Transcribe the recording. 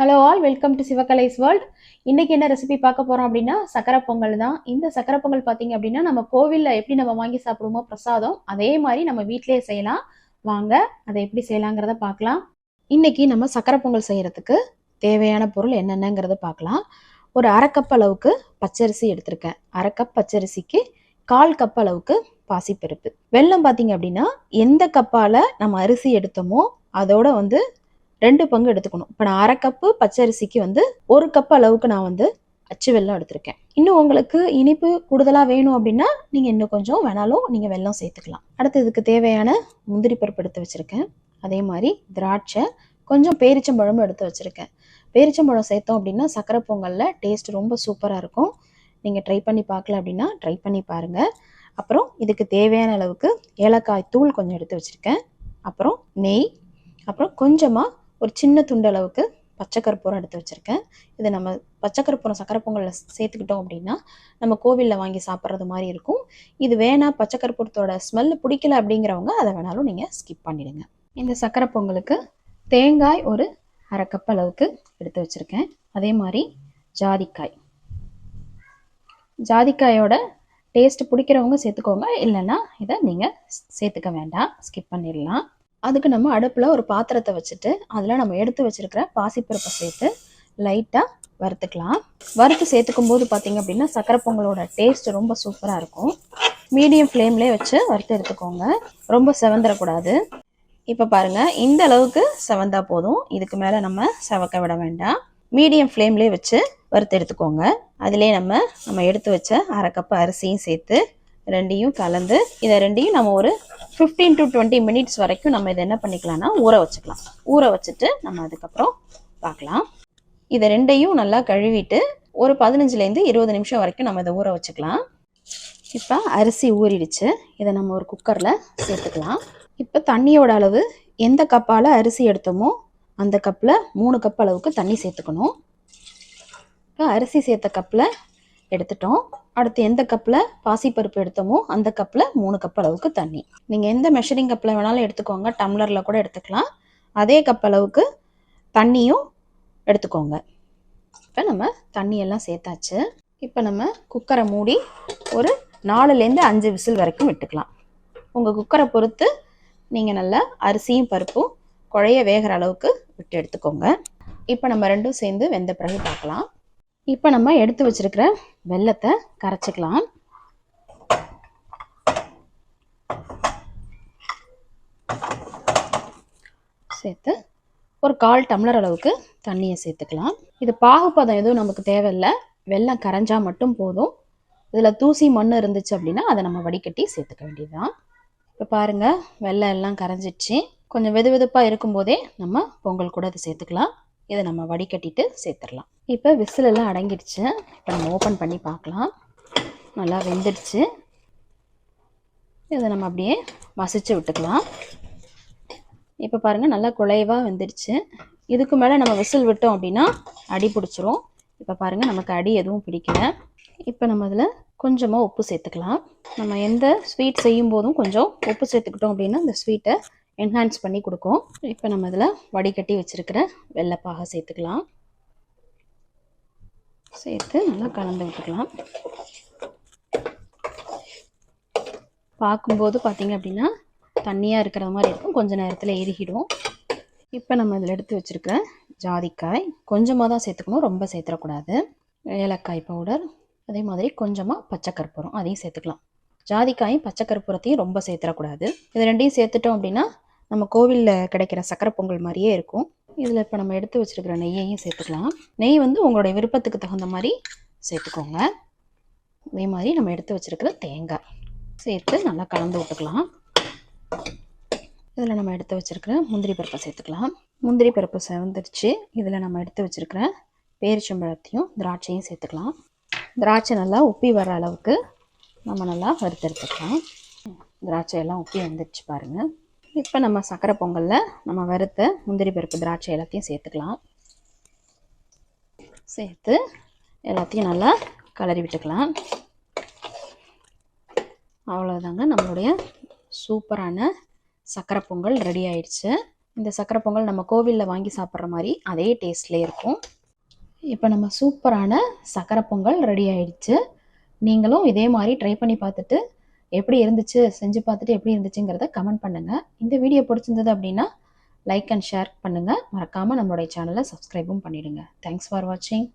Hello all welcome to Sivakalai's world இன்றைக்கி என்ன recipe பார்க்க போகிறோம் அப்படின்னா சக்கரை பொங்கல் தான். இந்த சக்கரை பொங்கல் பார்த்தீங்க அப்படின்னா நம்ம கோவிலில் எப்படி நம்ம வாங்கி சாப்பிடுவோமோ பிரசாதம் அதே மாதிரி நம்ம வீட்டிலேயே செய்யலாம். வாங்க அதை எப்படி செய்யலாங்கிறத பார்க்கலாம். இன்றைக்கி நம்ம சக்கரை பொங்கல் செய்கிறதுக்கு தேவையான பொருள் என்னென்னங்கிறத பார்க்கலாம். ஒரு அரை கப் அளவுக்கு பச்சரிசி எடுத்திருக்கேன். அரை கப் பச்சரிசிக்கு கால் கப் அளவுக்கு பாசிப்பருப்பு. வெள்ளம் பார்த்தீங்க அப்படின்னா எந்த கப்பால் நம்ம அரிசி எடுத்தோமோ அதோட வந்து ரெண்டு பங்கு எடுத்துக்கணும். இப்போ நான் அரை கப்பு பச்சரிசிக்கு வந்து ஒரு கப் அளவுக்கு நான் வந்து அச்சு வெல்லம் எடுத்திருக்கேன். இன்னும் உங்களுக்கு இனிப்பு கூடுதலாக வேணும் அப்படின்னா நீங்கள் இன்னும் கொஞ்சம் வேணாலும் நீங்கள் வெல்லம் சேர்த்துக்கலாம். அடுத்து இதுக்கு தேவையான முந்திரி பருப்பு எடுத்து வச்சுருக்கேன். அதே மாதிரி திராட்சை கொஞ்சம் பேரிச்சம்பழமும் எடுத்து வச்சுருக்கேன். பேரிச்சம்பழம் சேர்த்தோம் அப்படின்னா சக்கரை பொங்கலில் டேஸ்ட் ரொம்ப சூப்பராக இருக்கும். நீங்கள் ட்ரை பண்ணி பார்க்கல அப்படின்னா ட்ரை பண்ணி பாருங்கள் அப்புறம் இதுக்கு தேவையான அளவுக்கு ஏலக்காய் தூள் கொஞ்சம் எடுத்து வச்சுருக்கேன். அப்புறம் நெய் அப்புறம் கொஞ்சமாக ஒரு சின்ன துண்டு அளவுக்கு பச்சை கற்பூரம் எடுத்து வச்சுருக்கேன். இதை நம்ம பச்சை கற்பூரம் சக்கரை பொங்கலில் சேர்த்துக்கிட்டோம் அப்படின்னா நம்ம கோவிலில் வாங்கி சாப்பிட்றது மாதிரி இருக்கும். இது வேணாம் பச்சை கற்பூரத்தோட ஸ்மெல் பிடிக்கல அப்படிங்கிறவங்க அதை வேணாலும் நீங்கள் ஸ்கிப் பண்ணிடுங்க. இந்த சக்கரை பொங்கலுக்கு தேங்காய் ஒரு அரை கப் அளவுக்கு எடுத்து வச்சுருக்கேன். அதே மாதிரி ஜாதிக்காய். ஜாதிக்காயோட டேஸ்ட் பிடிக்கிறவங்க சேர்த்துக்கோங்க. இல்லைன்னா இதை நீங்கள் சேர்த்துக்க வேண்டாம். ஸ்கிப் பண்ணிடலாம். அதுக்கு நம்ம அடுப்பில் ஒரு பாத்திரத்தை வச்சுட்டு அதில் நம்ம எடுத்து வச்சிருக்கிற பாசிப்பருப்பை சேர்த்து லைட்டாக வறுத்துக்கலாம். வறுத்து சேர்த்துக்கும் போது பார்த்தீங்க அப்படின்னா சக்கரை பொங்கலோட டேஸ்ட் ரொம்ப சூப்பராக இருக்கும். மீடியம் ஃப்ளேம்லேயே வச்சு வறுத்து எடுத்துக்கோங்க. ரொம்ப செவந்துடக்கூடாது இப்போ பாருங்கள் இந்த அளவுக்கு செவந்தா போதும். இதுக்கு மேலே நம்ம செவக்க விட வேண்டாம். மீடியம் ஃப்ளேம்லேயே வச்சு வறுத்து எடுத்துக்கோங்க. அதிலே நம்ம நம்ம எடுத்து வச்ச அரை கப்பு அரிசியும் சேர்த்து ரெண்டையும் கலந்து இதை ரெண்டையும் நம்ம ஒரு ஃபிஃப்டீன் டு டுவெண்ட்டி மினிட்ஸ் வரைக்கும் நம்ம இதை என்ன பண்ணிக்கலாம்னா ஊற வச்சுக்கலாம். ஊற வச்சுட்டு நம்ம அதுக்கப்புறம் பார்க்கலாம். இதை ரெண்டையும் நல்லா கழுவிட்டு ஒரு பதினஞ்சுலேருந்து இருபது நிமிஷம் வரைக்கும் நம்ம இதை ஊற வச்சுக்கலாம். இப்போ அரிசி ஊறிடுச்சு. இதை நம்ம ஒரு குக்கரில் சேர்த்துக்கலாம். இப்போ தண்ணியோட அளவு எந்த கப்பால் அரிசி எடுத்தோமோ அந்த கப்பில் மூணு கப் அளவுக்கு தண்ணி சேர்த்துக்கணும். இப்போ அரிசி சேர்த்த கப்பில் எடுத்துட்டோம். அடுத்து எந்த கப்பில் பாசிப்பருப்பு எடுத்தோமோ அந்த கப்பில் மூணு கப் அளவுக்கு தண்ணி. நீங்கள் எந்த மெஷரிங் கப்பில் வேணாலும் எடுத்துக்கோங்க. டம்ளரில் கூட எடுத்துக்கலாம். அதே கப் அளவுக்கு தண்ணியும் எடுத்துக்கோங்க. இப்போ நம்ம தண்ணியெல்லாம் சேர்த்தாச்சு. இப்போ நம்ம குக்கரை மூடி ஒரு நாலுலேருந்து அஞ்சு விசில் வரைக்கும் விட்டுக்கலாம். உங்கள் குக்கரை பொறுத்து நீங்கள் நல்லா அரிசியும் பருப்பும் குழைய வேகிற அளவுக்கு விட்டு எடுத்துக்கோங்க. இப்போ நம்ம ரெண்டும் சேர்ந்து வெந்த பிறகு பார்க்கலாம். இப்போ நம்ம எடுத்து வச்சிருக்கிற வெள்ளத்தை கரைச்சிக்கலாம். சேர்த்து ஒரு கால் டம்ளர் அளவுக்கு தண்ணியை சேர்த்துக்கலாம். இது பாகுபதம் எதுவும் நமக்கு தேவையில்லை. வெல்லம் கரைஞ்சால் மட்டும் போதும். இதில் தூசி மண் இருந்துச்சு அப்படின்னா அதை நம்ம வடிகட்டி சேர்த்துக்க வேண்டியதுதான். இப்போ பாருங்கள் வெள்ளம் எல்லாம் கரைஞ்சிடுச்சு. கொஞ்சம் வெது வெதுப்பாக இருக்கும்போதே நம்ம பொங்கல் கூட அதை சேர்த்துக்கலாம். இதை நம்ம வடிகட்டிட்டு சேர்த்துடலாம். இப்போ விசிலெல்லாம் அடங்கிடுச்சு. இப்போ நம்ம ஓப்பன் பண்ணி பார்க்கலாம். நல்லா வெந்துடுச்சு. இதை நம்ம அப்படியே மசிச்சு விட்டுக்கலாம். இப்போ பாருங்கள் நல்லா குழைவாக வெந்துடுச்சு. இதுக்கு மேலே நம்ம விசில் விட்டோம் அப்படின்னா அடி பிடிச்சிரும். இப்போ பாருங்கள் நமக்கு அடி எதுவும் பிடிக்கல. இப்போ நம்ம அதில் கொஞ்சமாக உப்பு சேர்த்துக்கலாம். நம்ம எந்த ஸ்வீட் செய்யும் போதும் கொஞ்சம் உப்பு சேர்த்துக்கிட்டோம் அப்படின்னா இந்த ஸ்வீட்டை என்ஹான்ஸ் பண்ணி கொடுக்கும். இப்போ நம்ம இதில் வடிகட்டி வச்சுருக்கிற வெள்ளைப்பாக சேர்த்துக்கலாம். சேர்த்து நல்லா கலந்து விட்டுக்கலாம். பார்க்கும்போது பார்த்தீங்க அப்படின்னா தண்ணியாக இருக்கிற மாதிரி இருக்கும். கொஞ்சம் நேரத்தில் எரிகிடும். இப்போ நம்ம இதில் எடுத்து வச்சுருக்கிற ஜாதிக்காய் கொஞ்சமாக தான் சேர்த்துக்கணும். ரொம்ப சேர்த்துடக்கூடாது. ஏலக்காய் பவுடர் அதே மாதிரி கொஞ்சமாக பச்சை கற்பூரம் அதையும் சேர்த்துக்கலாம். ஜாதிக்காயும் பச்சை கற்பூரத்தையும் ரொம்ப சேர்த்துடக்கூடாது. இது ரெண்டையும் சேர்த்துட்டோம் அப்படின்னா நம்ம கோவிலில் கிடைக்கிற சக்கரை பொங்கல் மாதிரியே இருக்கும். இதில் இப்போ நம்ம எடுத்து வச்சுருக்கிற நெய்யையும் சேர்த்துக்கலாம். நெய் வந்து உங்களுடைய விருப்பத்துக்கு தகுந்த மாதிரி சேர்த்துக்கோங்க. அதே மாதிரி நம்ம எடுத்து வச்சுருக்கிற தேங்காய் சேர்த்து நல்லா கலந்து விட்டுக்கலாம். இதில் நம்ம எடுத்து வச்சுருக்கிற முந்திரி பருப்பை சேர்த்துக்கலாம். முந்திரி பருப்பு செவந்துருச்சு. இதில் நம்ம எடுத்து வச்சுருக்கிற பேரிச்சம்பழத்தையும் திராட்சையும் சேர்த்துக்கலாம். திராட்சை நல்லா உப்பி வர அளவுக்கு நம்ம நல்லா வறுத்தெடுத்துக்கலாம். திராட்சை எல்லாம் உப்பி வந்துடுச்சு பாருங்கள் இப்போ நம்ம சக்கரை பொங்கலில் நம்ம வறுத்த முந்திரி பருப்பு திராட்சை எல்லாத்தையும் சேர்த்துக்கலாம். சேர்த்து எல்லாத்தையும் நல்லா கலரி விட்டுக்கலாம். அவ்வளோதாங்க நம்மளுடைய சூப்பரான சக்கரை பொங்கல் ரெடி ஆயிடுச்சு. இந்த சக்கரை பொங்கல் நம்ம கோவிலில் வாங்கி சாப்பிட்ற மாதிரி அதே டேஸ்ட்லேயே இருக்கும். இப்போ நம்ம சூப்பரான சக்கரை பொங்கல் ரெடி ஆயிடுச்சு. நீங்களும் இதே மாதிரி ட்ரை பண்ணி பார்த்துட்டு எப்படி இருந்துச்சு செஞ்சு பார்த்துட்டு எப்படி இருந்துச்சுங்கிறத கமெண்ட் பண்ணுங்கள் இந்த வீடியோ பிடிச்சிருந்தது அப்படின்னா லைக் அண்ட் ஷேர் பண்ணுங்கள் மறக்காமல் நம்மளுடைய சேனலை சப்ஸ்கிரைபும் பண்ணிவிடுங்க தேங்க்ஸ் ஃபார் வாட்சிங்